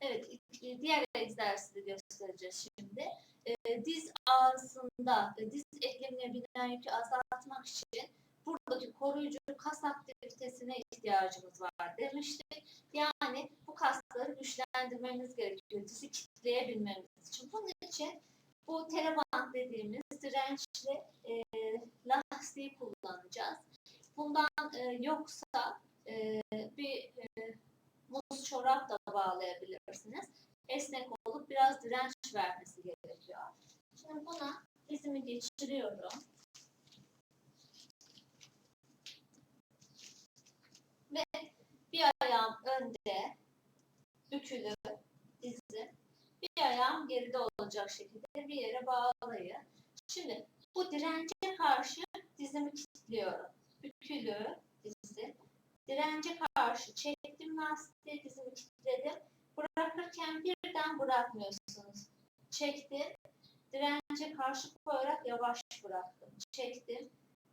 Evet, e, diğer egzersizi göstereceğiz şimdi. E, diz ağrısında e, diz eklemine binen yükü azaltmak için buradaki koruyucu kas aktivitesine ihtiyacımız var demiştik. Yani bu kasları güçlendirmemiz gerekiyor. Dizi kitleyebilmemiz için. Bunun için bu teleband dediğimiz dirençli e, lastiği kullanacağız. Bundan e, yoksa e, bir e, muz çorap da bağlayabilirsiniz. Esnek olup biraz direnç vermesi gerekiyor. Şimdi buna dizimi geçiriyorum. Ve bir ayağım önde, bükülü dizim. Bir ayağım geride olacak şekilde bir yere bağlayın. Şimdi bu dirence karşı dizimi kilitliyorum. Bükülü. Dirence karşı çektim lastiği, dizimi kilitledim. Bırakırken birden bırakmıyorsunuz. Çektim. Dirence karşı koyarak yavaş bıraktım. Çektim.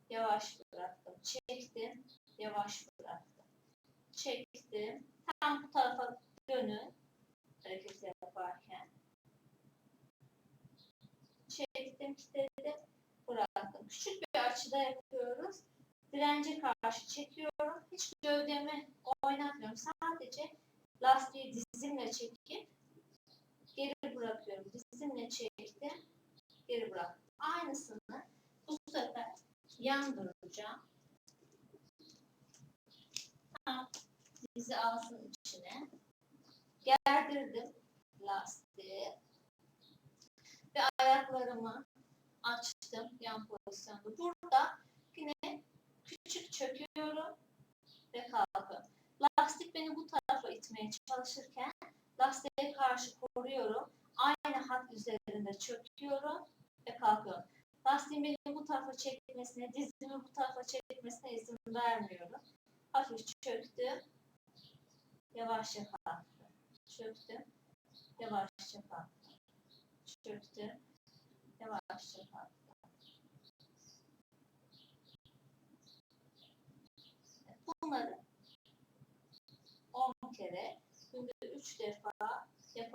Yavaş bıraktım. Çektim. Yavaş bıraktım. Çektim. Tam bu tarafa dönün. Hareket yaparken. Çektim, kilitledim. Bıraktım. Küçük bir açıda yapıyoruz. Dirence karşı çekiyorum. Hiç gövdemi oynatmıyorum. Sadece lastiği dizimle çekip geri bırakıyorum. Dizimle çektim, geri bıraktım. Aynısını bu sefer yan duracağım. Dizi alsın içine. Gerdirdim lastiği. Ve ayaklarımı açtım yan pozisyonda. Burada çöküyorum ve kalkıyorum. Lastik beni bu tarafa itmeye çalışırken lastiğe karşı koruyorum. Aynı hat üzerinde çöküyorum ve kalkıyorum. Lastiğin beni bu tarafa çekmesine, dizimi bu tarafa çekmesine izin vermiyorum. Hafif çöktüm. Yavaşça kalktım. Çöktüm. Yavaşça kalktım. Çöktüm. Yavaşça kalktım. Bunları 10 kere, günde 3 defa yapabilirsiniz.